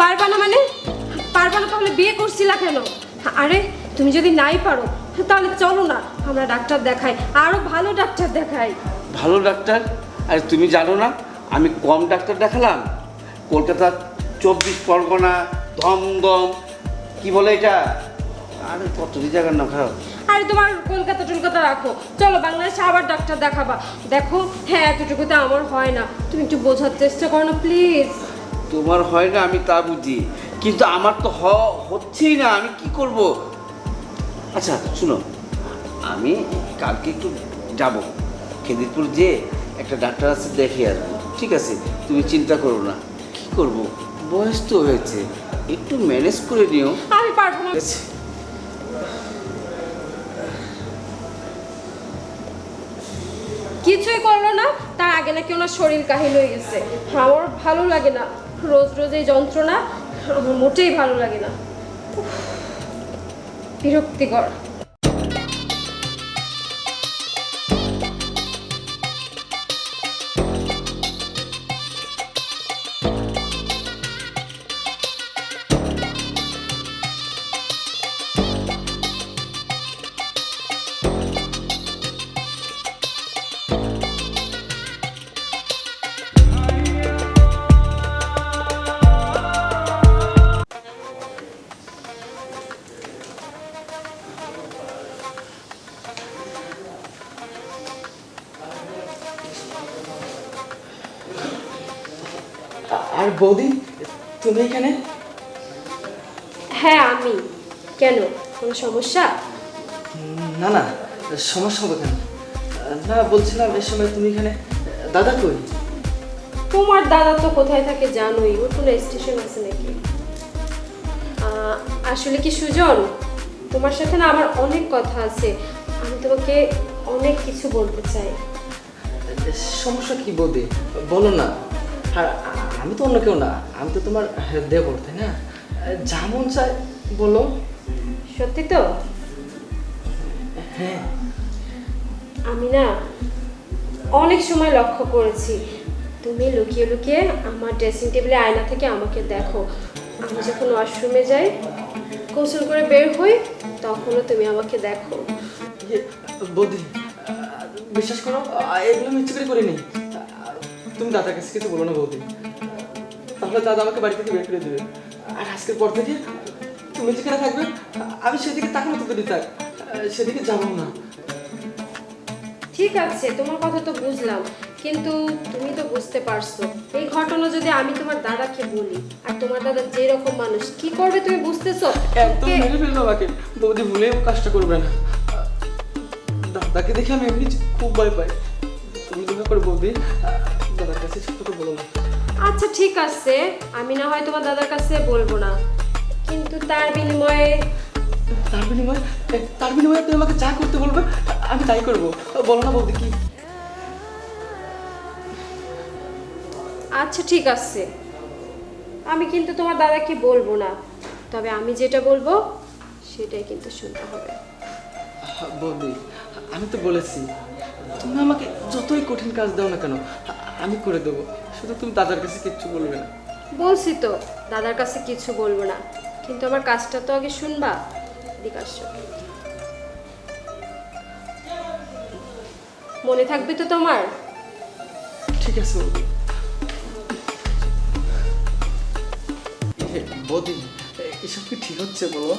পারবা না মানে? পারবা না তাহলে বিয়ে করছিলা কেন? আরে তুমি যদি নাই পারো তাহলে চলো না আমরা ডাক্তার দেখাই আরও ভালো ডাক্তার দেখাই। ভালো ডাক্তার? আর তুমি জানো না আমি কম ডাক্তার দেখালাম? কলকাতার চব্বিশ পরগনা দমদম কি বলে এটা? আরে কতটি জায়গার নাম খারাপ। আরে তোমার কলকাতা টলকাতা রাখো। চলো বাংলাদেশে আবার ডাক্তার দেখাবা। দেখো হ্যাঁ এতটুকুতে আমার হয় না। তুমি একটু বোঝার চেষ্টা করো না প্লিজ। তোমার হয় না আমি তা বুঝি। কিন্তু আমার তো হ- হচ্ছেই না আমি কি করব? আচ্ছা শুনো আমি কালকে একটু যাব। খেদিরপুর যে একটা ডাক্তার আছে দেখে আসব। ঠিক আছে তুমি চিন্তা করো না। কি করব? বয়স তো হয়েছে। একটু ম্যানেজ করে নিও। আমি পারব না। কিছুই করল না তার আগে নাকি ওনার শরীর কাহিল হয়ে গেছে। আমার ভালো লাগে না। রোজ রোজ এই যন্ত্রণা আমার মোটেই ভালো লাগে না। বিরক্তিকর। আর বৌদি তুমি এখানে? হ্যাঁ আমি। কেন? কোনো সমস্যা? না না সমস্যা হবে কেন? না বলছিলাম এ সময় তুমি এখানে। দাদা কই? তোমার দাদা তো কোথায় থাকে জানোই ওর কোনো স্টেশন আছে নাকি? আসলে কি সুজন? তোমার সাথে না আমার অনেক কথা আছে আমি তোমাকে অনেক কিছু বলতে চাই। সমস্যা কি বৌদি? বলো না। আর আমি তো অন্য কেউ না আমি তো তোমার দেবর তাই না? যা মন চায় বলো। সত্যি তো? হ্যাঁ। আমি না অনেক সময় লক্ষ্য করেছি। তুমি লুকিয়ে লুকিয়ে আমার ড্রেসিং টেবিলে আয়না থেকে আমাকে দেখো। আমি যখন ওয়াশরুমে যাই গোসল করে বের হই তখনও তুমি আমাকে দেখো। ইয়ে, বৌদি বিশ্বাস করো এগুলো আমি ইচ্ছে করে করিনি। তুমি দাদার কাছে কিছু বলো না বৌদি। তাহলে দাদা আমাকে বাড়ি থেকে বের করে দেবে। আর আজকের পর থেকে তুমি যেখানে থাকবে আমি সেদিকে তাকানো তো দিদি থাক সেদিকে যাব না। ঠিক আছে তোমার কথা তো বুঝলাম। কিন্তু তুমি তো বুঝতে পারছ এই ঘটনা যদি আমি তোমার দাদাকে বলি আর তোমার দাদা যেরকম মানুষ কি করবে তুমি বুঝতেছো? একদম মেরে ফেলল আমাকে। বৌদি ভুলেও কাজটা করবে না। দাদাকে দেখে আমি এমনি খুব ভয় পাই। তুমি দোয়া করে বৌদি দাদার কাছে ছোট করে বলো না। আচ্ছা ঠিক আছে। আমি না হয় তোমার দাদার কাছে বলব না। কিন্তু তার বিনিময়ে তার বিনিময়ে? তার বিনিময়ে তুমি আমাকে যা করতে বলবে আমি তাই করব। বলো না বৌদি কি? আচ্ছা ঠিক আছে। আমি কিন্তু তোমার দাদাকে বলব না। তবে আমি যেটা বলব সেটাই কিন্তু শুনতে হবে। বৌদি আমি তো বলেছি। তুমি আমাকে যতই কঠিন কাজ দাও না কেন আমি করে দেবো। শুধু তুমি দাদার কাছে কিচ্ছু বলবে না। বলছি তো দাদার কাছে কিছু বলব না। কিন্তু আমার কাজটা তো আগে শুনবা বিকাশ মনে থাকবে তো তোমার? ঠিক আছে বৌদি। এসব কি ঠিক হচ্ছে বলো?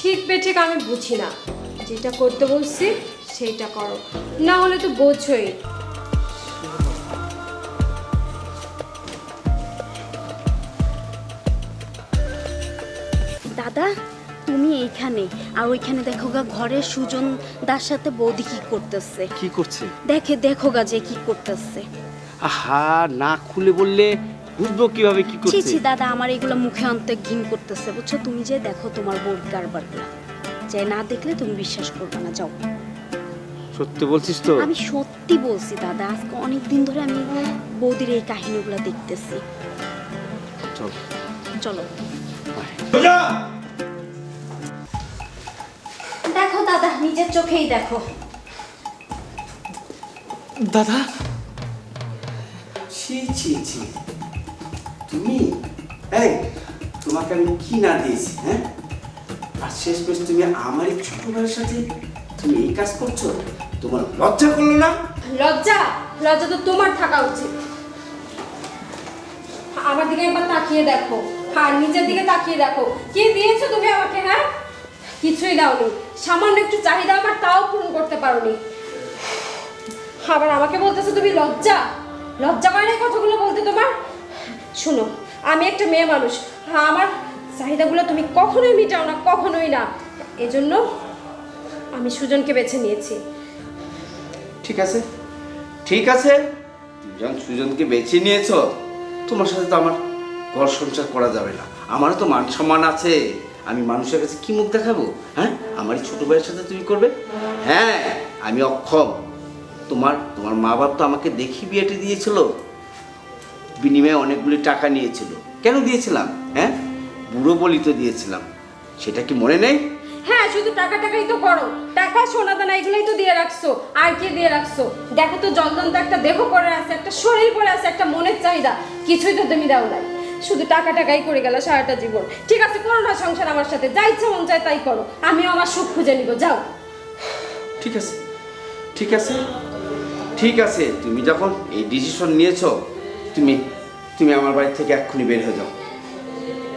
ঠিক বেঠিক আমি বুঝি না। যেটা করতে বলছি সেইটা করো। না হলে তো বোঝোই। দাদা তুমি এইখানে আর ওইখানে দেখো গা ঘরে সুজন দার সাথে বৌদি কি করতেছে? কি করছে? দেখে দেখো গা যে কি করতেছে। আহা না খুলে বললে বুঝব কীভাবে কি ছি করছে। ছি দাদা আমার এগুলো মুখে অন্তে ঘিন করতেছে। বুঝছ তুমি যে দেখো তোমার বউর কারবারগুলো। যে না দেখলে তুমি বিশ্বাস করবে না যাও। সত্যি বলছিস তো? আমি সত্যি বলছি দাদা আজকে অনেক দিন ধরে আমি বৌদির এই কাহিনীগুলো দেখতেছি। চল। চলো। নিজের চোখেই দেখো। দাদা? ছি ছি ছি। তুমি? এই তোমাকে আমি কি না দিয়েছি হ্যাঁ? আর শেষ পেশ তুমি আমারই ছোট ভাইয়ের সাথে তুমি এই কাজ করছ? তোমার লজ্জা করল না? লজ্জা? লজ্জা তো তোমার থাকা উচিত। আমার দিকে একবার তাকিয়ে দেখো। আর নিজের দিকে তাকিয়ে দেখো। কি দিয়েছ তুমি আমাকে হ্যাঁ? কিছুই দাওনি। সামান্য একটু চাহিদা আমার তাও পূরণ করতে পারোনি। আবার আমাকে বলতেছো তুমি লজ্জা? লজ্জা করে না কথাগুলো বলতে তোমার? শুনো আমি একটা মেয়ে মানুষ। হ্যাঁ আমার চাহিদাগুলো তুমি কখনোই মিটাও না কখনোই না। এজন্য আমি সুজনকে বেছে নিয়েছি। ঠিক আছে। ঠিক আছে? যখন সুজনকে বেছে নিয়েছো? তোমার সাথে তো আমার ঘর সংসার করা যাবে না। আমারও তো মান সম্মান আছে। আমি মানুষের কাছে কি মুখ দেখাবো? হ্যাঁ? আমার ছোট ভাইয়ের সাথে তুমি করবে? হ্যাঁ আমি অক্ষম। তোমার তোমার মা বাপ তো আমাকে দেখি বিয়েটি দিয়েছিল। বিনিময়ে অনেকগুলি টাকা নিয়েছিল। কেন দিয়েছিলাম? হ্যাঁ? বুড়ো বলি তো দিয়েছিলাম। সেটা কি মনে নেই? হ্যাঁ শুধু টাকা টাকাই তো করো। টাকা, সোনা, দানা, এগুলোই তো দিয়ে রাখছো। আর কি দিয়ে রাখছো? দেখো তো, জলদন্ত একটা দেহ পড়ে আছে, একটা শরীর পড়ে আছে, একটা মনের চাহিদা। কিছুই তো তুমি দাও নাই। শুধু টাকা টাকাই করে গেল সারাটা জীবন। ঠিক আছে, করো না সংসার আমার সাথে, যা ইচ্ছা মন চায় তাই করো। আমিও আমার সুখ খুঁজে নিব, যাও। ঠিক আছে ঠিক আছে ঠিক আছে। তুমি যখন এই ডিসিশন নিয়েছো, তুমি তুমি আমার বাড়ি থেকে এক্ষুনি বের হয়ে যাও।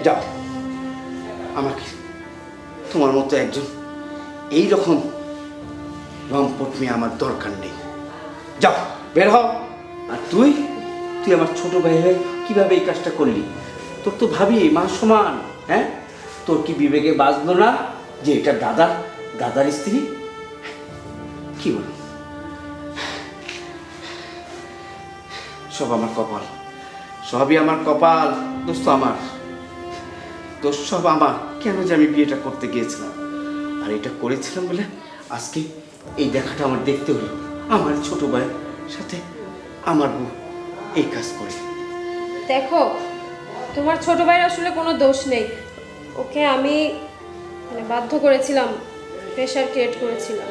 যাও। আমাকে তোমার মতো একজন এই রকম লম্পট মেয়ে আমার দরকার নেই। যাও, বের হও। আর তুই তুই আমার ছোট ভাই হয়ে কীভাবে এই কাজটা করলি? তোর তো ভাবি মা সমান হ্যাঁ? তোর কি বিবেকে বাজলো না যে এটা দাদা দাদার স্ত্রী? কি বলব সব আমার কপাল। সবই আমার কপাল, দোস্ত আমার। দোষ সব আমার। কেন যে আমি বিয়েটা করতে গিয়েছিলাম? আর এটা করেছিলাম বলে আজকে এই দেখাটা আমার দেখতে হলো। আমার ছোট ভাইয়ের সাথে আমার বউ এই কাজ করে। দেখো, তোমার ছোট ভাইয়ের আসলে কোনো দোষ নেই। ওকে আমি মানে বাধ্য করেছিলাম প্রেশার ক্রিয়েট করেছিলাম।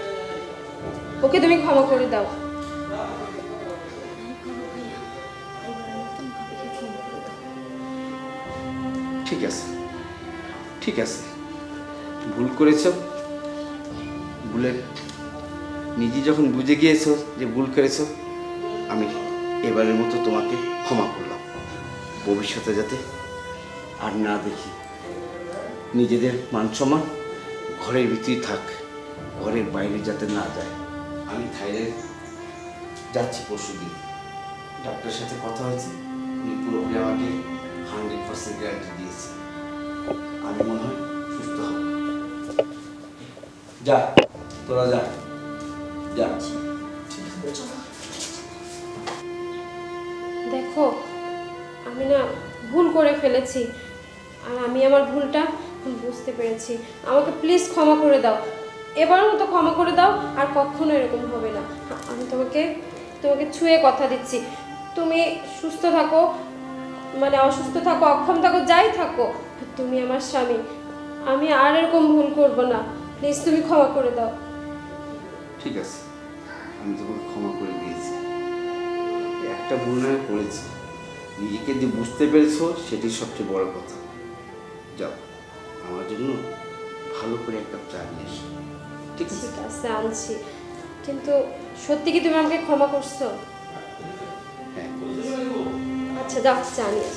ওকে তুমি ক্ষমা করে দাও। ঠিক আছে ঠিক আছে। ভুল করেছ ভুলের নিজে যখন বুঝে গিয়েছো যে ভুল করেছ, আমি এবারের মতো তোমাকে ক্ষমা করলাম। ভবিষ্যতে যাতে আর না দেখি। নিজেদের মান সম্মান ঘরের ভিতরেই থাক, ঘরের বাইরে যাতে না যায়। আমি থাইল্যান্ড যাচ্ছি পরশু দিন ডাক্তারের সাথে কথা হয়েছে, উনি পুরোপুরি আমাকে হান্ড্রেড পার্সেন্ট গ্যারান্টি দিয়েছে। আমি মনে হয় সুস্থ হব। যা, তোরা যা। যা দেখো আমি না ভুল করে ফেলেছি। আর আমি আমার ভুলটা বুঝতে পেরেছি। আমাকে প্লিজ ক্ষমা করে দাও। এবার মতো ক্ষমা করে দাও, আর কখনো এরকম হবে না। আমি তোমাকে তোমাকে ছুঁয়ে কথা দিচ্ছি। তুমি সুস্থ থাকো মানে অসুস্থ থাকো, অক্ষম থাকো, যাই থাকো, তুমি আমার স্বামী। আমি আর এরকম ভুল করব না। প্লিজ তুমি ক্ষমা করে দাও। ঠিক আছে। আমি তোমাকে ক্ষমা করে দিয়েছি। একটা ভুল করেছি। নিজেকে যে বুঝতে পেরেছ সেটি সবচেয়ে বড় কথা। যাও আমার জন্য ভালো করে একটা চা নিয়ে এসো। ঠিক আছে? ঠিক আছে আনছি। কিন্তু সত্যি কি তুমি আমাকে ক্ষমা করছ? হ্যাঁ আচ্ছা যাও চা নিয়ে।